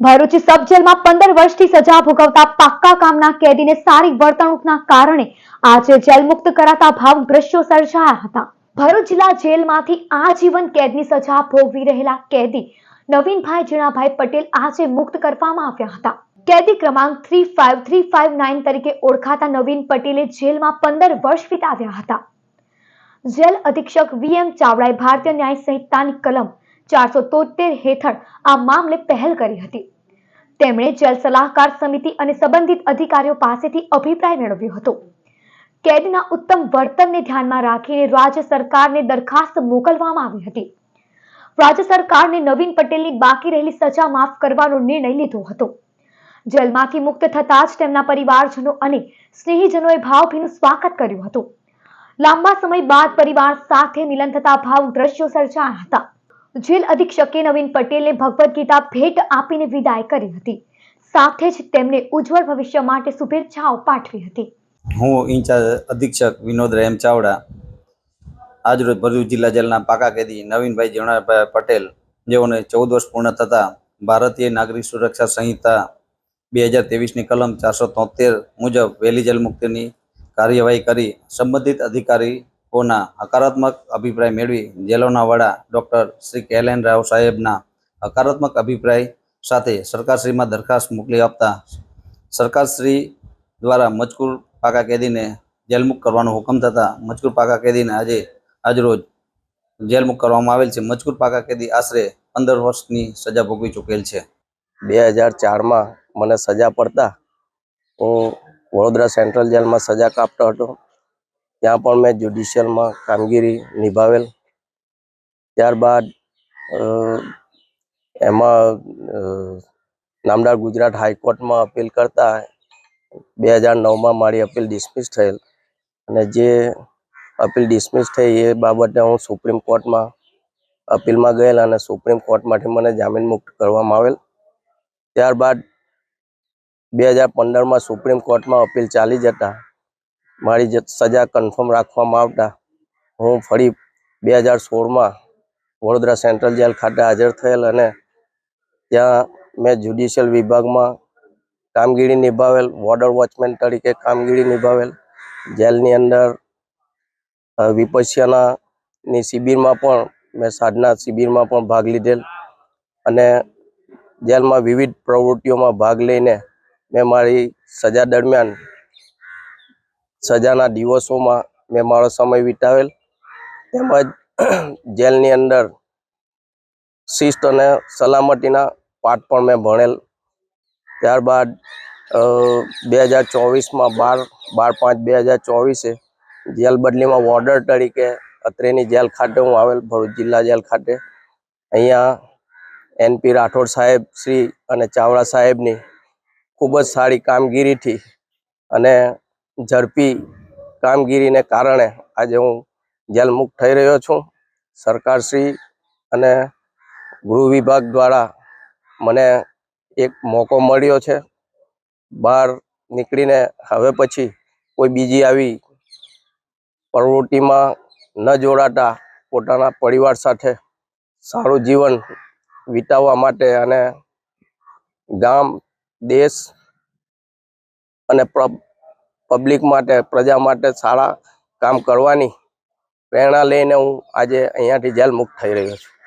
ભરૂચ સબ જેલમાં પંદર વર્ષથી સજા ભોગવતા પાક્કા કામના કેદીને સારી વર્તણૂકના કારણે આજે જેલ મુક્ત કરાતા ભાવ દ્રશ્યો સર્જાયા હતા. ભરૂચ જિલ્લા જેલમાંથી આજીવન કેદની સજા ભોગવી રહેલા કેદી નવીનભાઈ જીણાભાઈ પટેલ આજે મુક્ત કરવામાં આવ્યા હતા. કેદી ક્રમાંક three five three five nine તરીકે ઓળખાતા નવીન પટેલે જેલમાં પંદર વર્ષ વિતાવ્યા હતા. જેલ અધિક્ષક વીએમ ચાવડાએ ભારતીય ન્યાય સંહિતાની કલમ ચારસો તોતેર હેઠળ આ મામલે પહેલ કરી હતી. તેમણે જેલ સલાહકાર સમિતિ અને સંબંધિત અધિકારીઓ પાસેથી અભિપ્રાય મેળવ્યો હતો. કેદના ઉત્તમ વર્તનને ધ્યાનમાં રાખીને રાજ્ય સરકારને દરખાસ્ત મોકલવામાં આવી હતી. રાજ્ય સરકારને નવીન પટેલની બાકી રહેલી સજા માફ કરવાનો નિર્ણય લીધો હતો. જેલમાંથી મુક્ત થતા જ તેમના પરિવારજનો અને સ્નેહીજનોએ ભાવભીનું સ્વાગત કર્યું હતું. લાંબા સમય બાદ પરિવાર સાથે મિલન થતા ભાવ દ્રશ્યો સર્જાયા હતા. જેલ અધિક્ષકે નવીન પટેલને ભગવદ્ ગીતા ભેટ આપીને વિદાય કરી હતી. સાથે જ તેમને ઉજ્જવળ ભવિષ્ય માટે શુભેચ્છાઓ પાઠવી હતી. હું ઇન્ચાર્જ અધિક્ષક વિનોદ રેમ ચાવડા, આજરોજ ભરૂચ જિલ્લા જેલના પાકા કેદી નવીનભાઈ જીવણાભાઈ પટેલ, જેઓને ચૌદ વર્ષ પૂર્ણ થતા ભારતીય નાગરિક સુરક્ષા સંહિતા બે હજાર ત્રેવીસની કલમ ચારસો તોતેર મુજબ વહેલી જેલ મુક્તિની કાર્યવાહી કરી સંબંધિત અધિકારીઓના હકારાત્મક અભિપ્રાય મેળવી જેલોના વડા ડૉક્ટર શ્રી કેલેન રાવ સાહેબના હકારાત્મક અભિપ્રાય સાથે સરકારશ્રીમાં દરખાસ્ત મોકલી આપતા સરકારશ્રી દ્વારા મજકૂર પાકા કેદીને જેલમુક્ત કરવાનો હુકમ થતાં મજકૂર પાકા કેદીને આજે આજરોજ જેલમુક્ત કરવામાં આવેલ છે. મજકૂર પાકા કેદી આશરે પંદર વર્ષની સજા ભોગવી ચૂકેલ છે. બે હજાર ચારમાં મને સજા પડતા હું વડોદરા સેન્ટ્રલ જેલમાં સજા કાપતો હતો. ત્યાં પણ મેં જ્યુડિશિયલમાં કામગીરી નિભાવેલ. ત્યારબાદ એમાં નામદાર ગુજરાત હાઈકોર્ટમાં અપીલ કરતા બે હજાર નવમાં મારી અપીલ ડિસમિસ થયેલ. અને જે અપીલ ડિસમિસ થઈ એ બાબતે હું સુપ્રીમ કોર્ટમાં અપીલમાં ગયેલ અને સુપ્રીમ કોર્ટમાંથી મને જામીન મુક્ત કરવામાં આવેલ. ત્યારબાદ, બે હજાર પંદરમાં સુપ્રીમ કોર્ટમાં અપીલ ચાલી જતા મારી સજા કન્ફર્મ રાખવામાં આવતા, હું ફરી બે હજાર સોળમાં વડોદરા સેન્ટ્રલ જેલ ખાતે હાજર થયેલ અને ત્યાં મેં જ્યુડિશિયલ વિભાગમાં કામગીરી નિભાવેલ વોર્ડર વોચમેન તરીકે કામગીરી નિભાવેલ, જેલની અંદર વિપસ્યનાની શિબિરમાં પણ મેં સાધના શિબિરમાં પણ ભાગ લીધેલ અને જેલમાં વિવિધ પ્રવૃત્તિઓમાં ભાગ લઈને મેં મારી સજા દરમિયાન સજાના દિવસોમાં મેં મારો સમય વિતાવેલ. તેમજ જેલની અંદર શિસ્ત અને સલામતીના પાઠ પણ મેં ભણેલ. ત્યારબાદ બે હજાર ચોવીસમાં બાર બાર પાંચ બે હજાર ચોવીસે જેલ બદલીમાં વોર્ડર તરીકે અત્રેની જેલ ખાતે હું આવેલ, ભરૂચ જિલ્લા જેલ ખાતે. અહીંયા એનપી રાઠોડ સાહેબ શ્રી અને ચાવડા સાહેબની ખૂબ જ સારી કામગીરીથી અને ઝડપી કામગીરીને કારણે આજે હું જેલમુક્ત થઈ રહ્યો છું. સરકારશ્રી અને ગૃહ વિભાગ દ્વારા મને એક મોકો મળ્યો છે. બહાર નીકળીને હવે પછી કોઈ બીજી આવી પ્રવૃત્તિમાં ન જોડાતા પોતાના પરિવાર સાથે સારું જીવન વિતાવવા માટે અને ગામ, દેશ અને પબ્લિક માટે, પ્રજા માટે સારા કામ કરવાની પ્રેરણા લઈને હું આજે અહીંયાથી જેલ મુક્ત થઈ રહ્યો છું.